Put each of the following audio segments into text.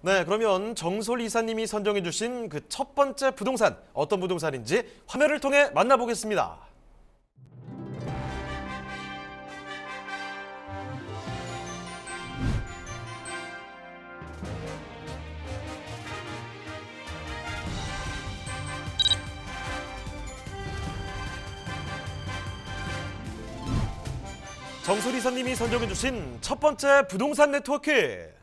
네, 그러면 정솔 이사님이 선정해 주신 그 첫 번째 부동산 어떤 부동산인지 화면을 통해 만나보겠습니다. 정솔 이사님이 선정해 주신 첫 번째 부동산 네트워크.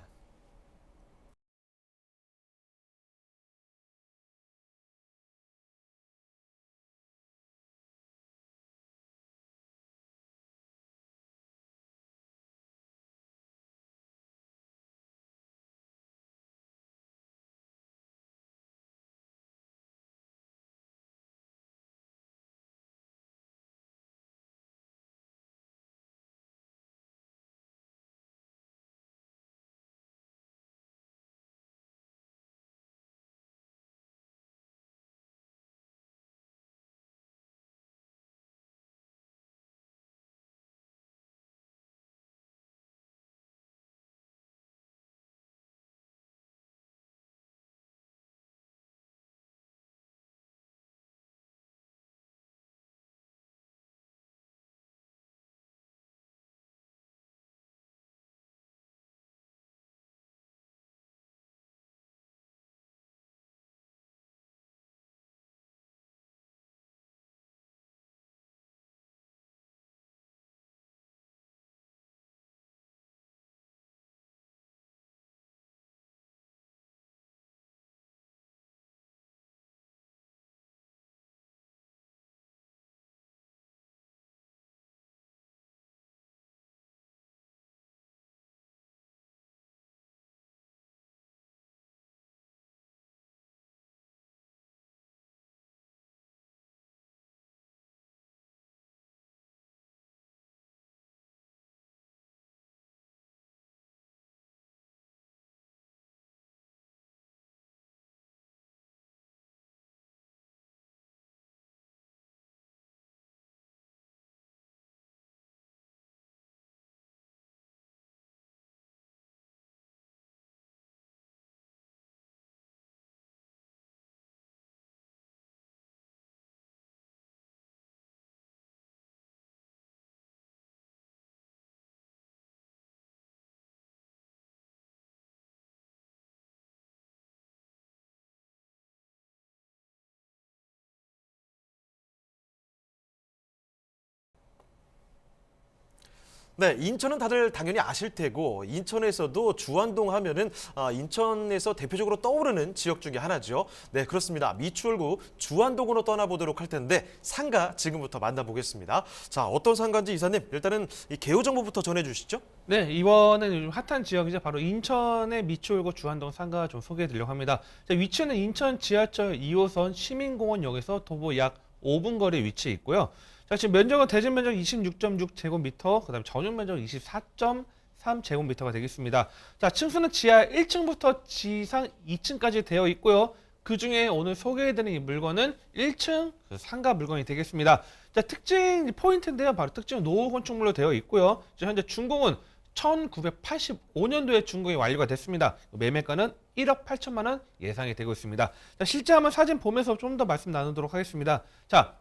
네, 인천은 다들 당연히 아실 테고 인천에서도 주안동 하면은 아, 인천에서 대표적으로 떠오르는 지역 중에 하나죠. 네, 그렇습니다. 미추홀구 주안동으로 떠나보도록 할 텐데 상가 지금부터 만나보겠습니다. 자, 어떤 상가인지 이사님 일단은 이 개요 정보부터 전해주시죠. 네, 이번에는 요즘 핫한 지역이죠. 바로 인천의 미추홀구 주안동 상가 좀 소개해 드리려고 합니다. 자, 위치는 인천 지하철 2호선 시민공원역에서 도보 약 5분 거리에 위치해 있고요. 자, 지금 면적은 대진 면적 26.6 제곱미터, 그다음에 전용 면적 24.3 제곱미터가 되겠습니다. 자, 층수는 지하 1층부터 지상 2층까지 되어 있고요. 그 중에 오늘 소개해드리는 이 물건은 1층 그 상가 물건이 되겠습니다. 자, 특징 포인트인데요. 바로 특징은 노후 건축물로 되어 있고요. 현재 준공은 1985년도에 준공이 완료가 됐습니다. 매매가는 1억 8천만 원 예상이 되고 있습니다. 자, 실제 한번 사진 보면서 좀 더 말씀 나누도록 하겠습니다. 자,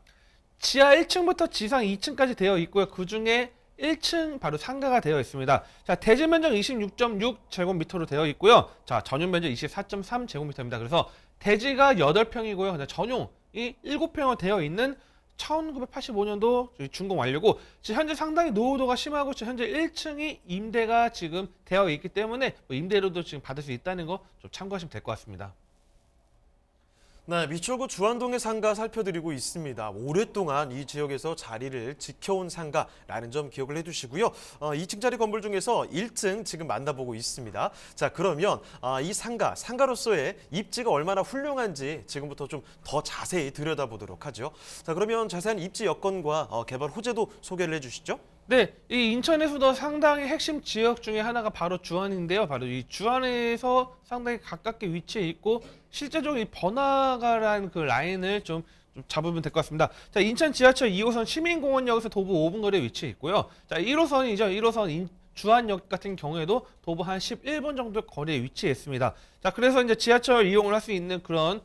지하 1층부터 지상 2층까지 되어 있고요. 그 중에 1층 바로 상가가 되어 있습니다. 자, 대지 면적 26.6 제곱미터로 되어 있고요. 자, 전용 면적 24.3 제곱미터입니다. 그래서 대지가 8평이고요. 전용이 7평으로 되어 있는 1985년도 준공 완료고 지금 현재 상당히 노후도가 심하고 지금 현재 1층이 임대가 지금 되어 있기 때문에 뭐 임대료도 지금 받을 수 있다는 거 좀 참고하시면 될 것 같습니다. 네, 미추홀구 주안동의 상가 살펴드리고 있습니다. 오랫동안 이 지역에서 자리를 지켜온 상가라는 점 기억을 해두시고요. 어, 2층짜리 건물 중에서 1층 지금 만나보고 있습니다. 자, 그러면 아, 이 상가, 상가로서의 입지가 얼마나 훌륭한지 지금부터 좀 더 자세히 들여다보도록 하죠. 자, 그러면 자세한 입지 여건과 어, 개발 호재도 소개를 해주시죠. 네, 이 인천에서도 상당히 핵심 지역 중에 하나가 바로 주안인데요. 바로 이 주안에서 상당히 가깝게 위치해 있고 실제적으로 이 번화가라는 그 라인을 좀, 좀 잡으면 될 것 같습니다. 자, 인천 지하철 2호선 시민공원역에서 도보 5분 거리에 위치해 있고요. 자, 1호선이죠. 1호선 인, 주안역 같은 경우에도 도보 한 11분 정도 거리에 위치해 있습니다. 자, 그래서 이제 지하철 이용을 할 수 있는 그런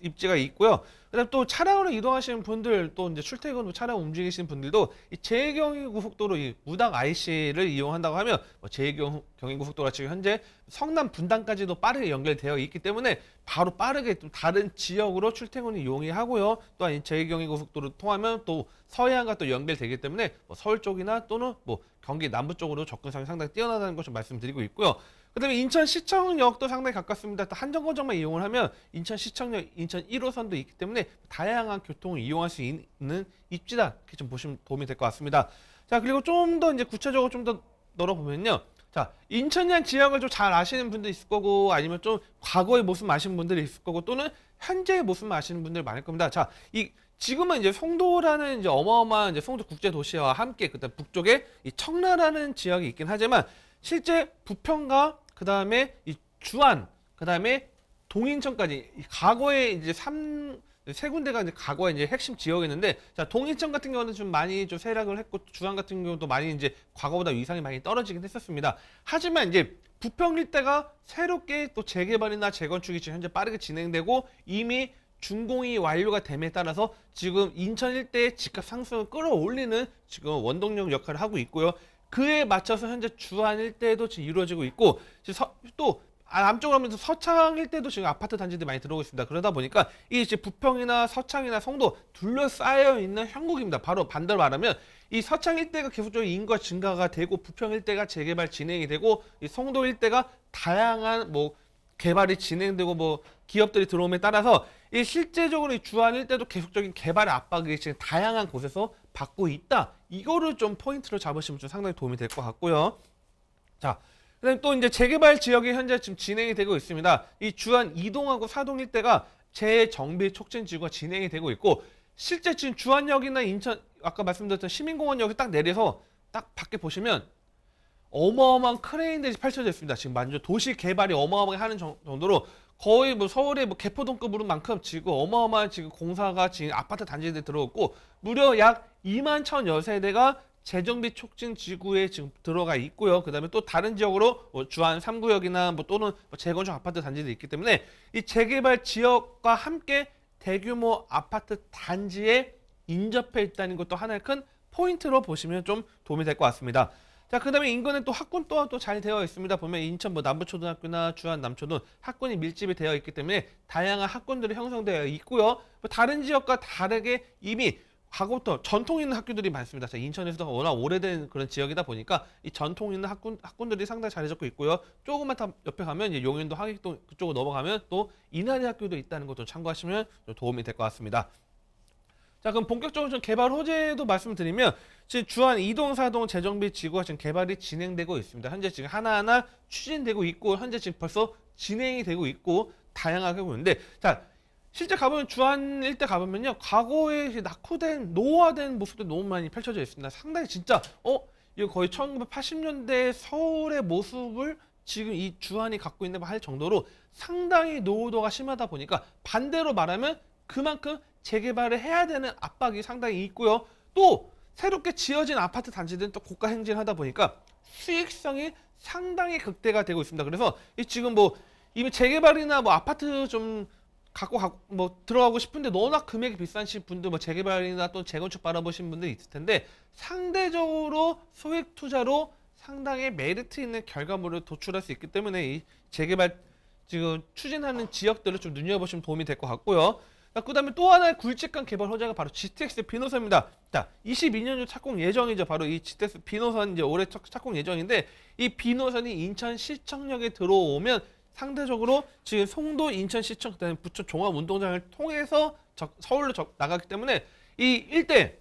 입지가 있고요. 그다음 또 차량으로 이동하시는 분들 또 이제 출퇴근 후 차량 움직이시는 분들도 이 제2경인고속도로 이 무당 IC를 이용한다고 하면 뭐 제2경인고속도로가 지금 현재 성남 분당까지도 빠르게 연결되어 있기 때문에 바로 빠르게 좀 다른 지역으로 출퇴근을 이용이 하고요. 또한 이 제2경인고속도로 통하면 또 서해안과 또 연결되기 때문에 뭐 서울 쪽이나 또는 뭐 경기 남부 쪽으로 접근성이 상당히 뛰어나다는 것을 말씀드리고 있고요. 그다음에 인천 시청역도 상당히 가깝습니다. 또 한정거장만 이용을 하면 인천 시청역, 인천 1호선도 있기 때문에 다양한 교통을 이용할 수 있는 입지다 이렇게 좀 보시면 도움이 될 것 같습니다. 자 그리고 좀 더 이제 구체적으로 좀 더 널어보면요. 자 인천양 지역을 좀 잘 아시는 분도 있을 거고 아니면 좀 과거의 모습 아시는 분들이 있을 거고 또는 현재의 모습 아시는 분들 많을 겁니다. 자 이 지금은 이제 송도라는 이제 어마어마한 이제 송도 국제 도시와 함께 그다음 북쪽에 이 청라라는 지역이 있긴 하지만 실제 부평과 그 다음에 이 주안 그 다음에 동인천까지 이 과거에 이제 삼 세 군데가 이제 과거에 이제 핵심 지역이었는데 자 동인천 같은 경우는 좀 많이 좀 세락을 했고 주안 같은 경우도 많이 이제 과거보다 위상이 많이 떨어지긴 했었습니다. 하지만 이제 부평 일대가 새롭게 또 재개발이나 재건축이 지금 현재 빠르게 진행되고 이미 준공이 완료가 됨에 따라서 지금 인천 일대의 집값 상승을 끌어올리는 지금 원동력 역할을 하고 있고요. 그에 맞춰서 현재 주안 일대도 지금 이루어지고 있고 지금 서- 또 아, 남쪽으로 하면서 서창 일대도 지금 아파트 단지들이 많이 들어오고 있습니다. 그러다 보니까 이 이제 부평이나 서창이나 송도 둘러싸여 있는 형국입니다. 바로 반대로 말하면 이 서창 일대가 계속적으로 인구가 증가가 되고 부평 일대가 재개발 진행이 되고 이 송도 일대가 다양한 뭐 개발이 진행되고 뭐 기업들이 들어옴에 따라서 이 실제적으로 이 주안 일대도 계속적인 개발의 압박이 지금 다양한 곳에서 받고 있다. 이거를 좀 포인트로 잡으시면 좀 상당히 도움이 될 것 같고요. 자, 그다음 또 이제 재개발 지역이 현재 지금 진행이 되고 있습니다. 이 주안 이동하고 사동 일대가 재정비 촉진 지구가 진행이 되고 있고 실제 지금 주안역이나 인천 아까 말씀드렸던 시민공원역에 딱 내려서 딱 밖에 보시면 어마어마한 크레인들이 펼쳐져 있습니다. 지금 완전 도시 개발이 어마어마하게 하는 정- 정도로 거의 뭐 서울의 뭐 개포동급으로 만큼 지금 어마어마한 지금 공사가 지금 아파트 단지들에 들어왔고 무려 약 2만 천여 세대가 재정비 촉진 지구에 지금 들어가 있고요. 그 다음에 또 다른 지역으로 뭐 주안 3구역이나 뭐 또는 뭐 재건축 아파트 단지들이 있기 때문에 이 재개발 지역과 함께 대규모 아파트 단지에 인접해 있다는 것도 하나의 큰 포인트로 보시면 좀 도움이 될 것 같습니다. 자, 그 다음에 인근에 또 학군 또한 또 잘 되어 있습니다. 보면 인천 뭐 남부초등학교나 주안 남초등 학군이 밀집이 되어 있기 때문에 다양한 학군들이 형성되어 있고요. 뭐 다른 지역과 다르게 이미 과거부터 전통 있는 학교들이 많습니다. 자, 인천에서도 워낙 오래된 그런 지역이다 보니까 이 전통 있는 학군 학군들이 상당히 잘해졌고 있고요. 조금만 더 옆에 가면 이제 용인도 하객동 그쪽으로 넘어가면 또 이나리 학교도 있다는 것도 참고하시면 좀 도움이 될 것 같습니다. 자 그럼 본격적으로 좀 개발 호재도 말씀드리면 지금 주안 이동 사동 재정비 지구가 지금 개발이 진행되고 있습니다. 현재 지금 하나하나 추진되고 있고 현재 지금 벌써 진행이 되고 있고 다양하게 보이는데 자 실제 가보면 주안 일대 가보면요 과거에 낙후된 노화된 모습도 너무 많이 펼쳐져 있습니다. 상당히 진짜 어 이거 거의 1980년대 서울의 모습을 지금 이 주안이 갖고 있는 할 정도로 상당히 노후도가 심하다 보니까 반대로 말하면 그만큼 재개발을 해야 되는 압박이 상당히 있고요. 또 새롭게 지어진 아파트 단지들은 또 고가 행진하다 보니까 수익성이 상당히 극대가 되고 있습니다. 그래서 이 지금 뭐 이미 재개발이나 뭐 아파트 좀 갖고 가, 뭐 들어가고 싶은데 워낙 금액이 비싼신 분들 뭐 재개발이나 또 재건축 바라보신 분들이 있을 텐데 상대적으로 소액 투자로 상당히 메리트 있는 결과물을 도출할 수 있기 때문에 이 재개발 지금 추진하는 지역들을 좀 눈여보시면 도움이 될 것 같고요. 자, 그다음에 또 하나의 굵직한 개발 호재가 바로 GTX 비노선입니다. 자, 22년도 착공 예정이죠. 바로 이 GTX 비노선 이제 올해 착- 착공 예정인데 이 비노선이 인천 시청역에 들어오면 상대적으로 지금 송도 인천시청 그다음에 부천 종합운동장을 통해서 적- 서울로 적- 나가기 때문에 이 일대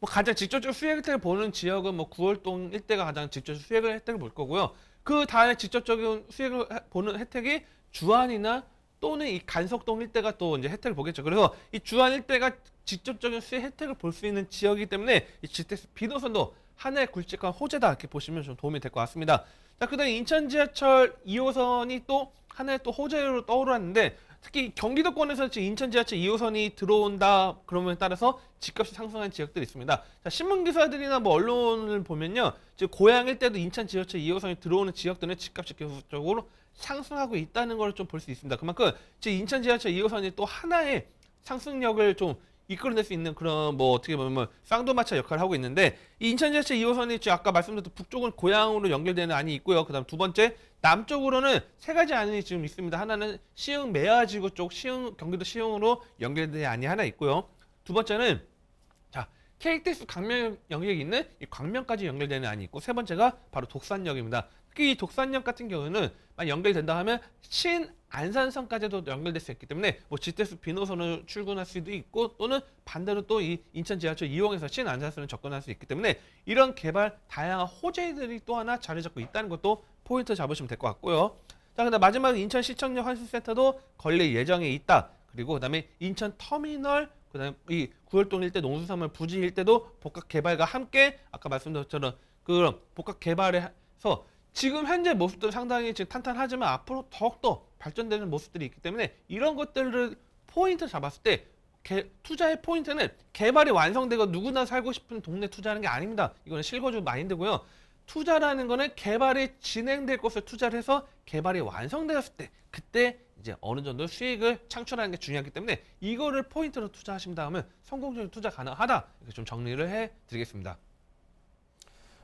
뭐 가장 직접적으로 수익 혜택을 보는 지역은 뭐 구월동 일대가 가장 직접적 수익 혜택을 볼 거고요. 그 다음에 직접적인 해- 보는 혜택이 주안이나 또는 이 간석동 일대가 또 이제 혜택을 보겠죠. 그래서 이 주안 일대가 직접적인 수익 혜택을 볼 수 있는 지역이기 때문에 이 GTX 비노선도 하나의 굵직한 호재다 이렇게 보시면 좀 도움이 될 것 같습니다. 자, 그다음 인천 지하철 2호선이 또 하나의 또 호재로 떠오르는데 특히 경기도권에서 지금 인천 지하철 2호선이 들어온다 그러면 따라서 집값이 상승한 지역들이 있습니다. 자, 신문 기사들이나 뭐 언론을 보면요. 지금 고향일 때도 인천 지하철 2호선이 들어오는 지역들은 집값이 계속적으로 상승하고 있다는 걸 좀 볼 수 있습니다. 그만큼 지금 인천 지하철 2호선이 또 하나의 상승력을 좀 이끌어낼 수 있는 그런 뭐 어떻게 보면 쌍도마차 역할을 하고 있는데 이 인천 지하철 2호선이 지금 아까 말씀드렸던 북쪽은 고향으로 연결되는 안이 있고요. 그다음 두 번째 남쪽으로는 세 가지 안이 지금 있습니다. 하나는 시흥 매화지구 쪽 시흥 경기도 시흥으로 연결되는 안이 하나 있고요. 두 번째는 자 KTX 강명 영역이 있는 이 광명까지 연결되는 안이 있고 세 번째가 바로 독산역입니다. 특히 이 독산역 같은 경우는 만약 연결된다 하면 신 안산선까지도 연결될 수 있기 때문에 뭐 GTX 비노선을 출근할 수도 있고 또는 반대로 또 이 인천 지하철 이용해서 신 안산선을 접근할 수 있기 때문에 이런 개발 다양한 호재들이 또 하나 자리 잡고 있다는 것도 포인트 잡으시면 될 것 같고요. 자, 근데 마지막 인천 시청역 환승센터도 건립 예정에 있다. 그리고 그다음에 인천 터미널 그다음에 이 구월동 일대 농수산물 부지 일대도 복합 개발과 함께 아까 것처럼 그런 복합 개발해서 지금 현재 모습도 상당히 지금 탄탄하지만 앞으로 더욱더 발전되는 모습들이 있기 때문에 이런 것들을 포인트 잡았을 때 개- 투자의 포인트는 개발이 완성되고 누구나 살고 싶은 동네 투자하는 게 아닙니다. 이거는 실거주 마인드고요. 투자라는 거는 개발이 진행될 곳에 투자를 해서 개발이 완성되었을 때 그때 이제 어느 정도 수익을 창출하는 게 중요하기 때문에 이거를 포인트로 투자하신다 하면 성공적인 투자 가능하다 이렇게 좀 정리를 해 드리겠습니다.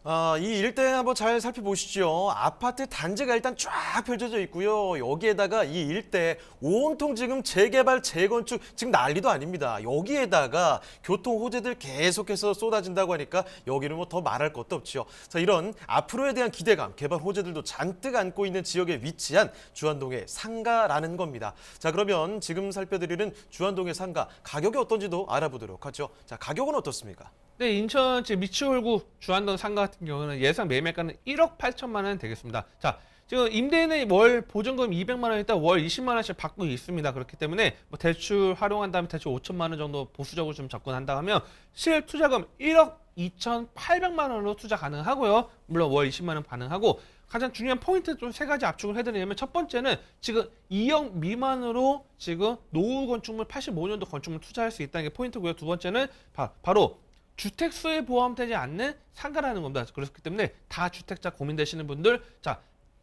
아, 이 일대 한번 잘 살펴보시죠. 아파트 단지가 일단 쫙 펼쳐져 있고요. 여기에다가 이 일대 온통 지금 재개발, 재건축 지금 난리도 아닙니다. 여기에다가 교통 호재들 계속해서 쏟아진다고 하니까 여기는 뭐 더 말할 것도 없죠. 자, 이런 앞으로에 대한 기대감, 개발 호재들도 잔뜩 안고 있는 지역에 위치한 주안동의 상가라는 겁니다. 자, 그러면 지금 살펴드리는 주안동의 상가 가격이 어떤지도 알아보도록 하죠. 자, 가격은 어떻습니까? 네, 인천 지금 미추홀구 주안동 상가 같은 경우는 예상 매매가는 1억 8천만 원 되겠습니다. 자, 지금 임대인의 월 보증금 200만 원 있다 월 20만 원씩 받고 있습니다. 그렇기 때문에 뭐 대출 활용한다면 대출 5천만 원 정도 보수적으로 좀 접근한다 하면 실 투자금 1억 2,800만 원으로 투자 가능하고요. 물론 월 20만 원 반응하고 가장 중요한 포인트 좀 세 가지 압축을 해드리면 첫 번째는 지금 2억 미만으로 지금 노후 건축물 85년도 건축물 투자할 수 있다는 게 포인트고요. 두 번째는 바, 바로 주택수에 포함되지 않는 상가라는 겁니다. 그렇기 때문에 다 주택자 고민되시는 분들, 자,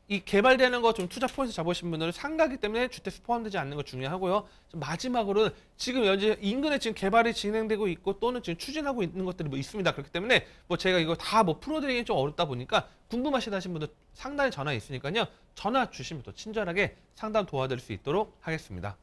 이 개발되는 거 좀 투자 포인트 잡으신 분들은 상가기 때문에 주택수 포함되지 않는 거 중요하고요. 마지막으로는 지금 현재 인근에 지금 개발이 진행되고 있고 또는 지금 추진하고 있는 것들이 뭐 있습니다. 그렇기 때문에 뭐 제가 이거 다 뭐 풀어드리기 좀 어렵다 보니까 궁금하시다 하신 분들 상단에 전화 있으니까요. 전화 주시면 더 친절하게 상담 도와드릴 수 있도록 하겠습니다.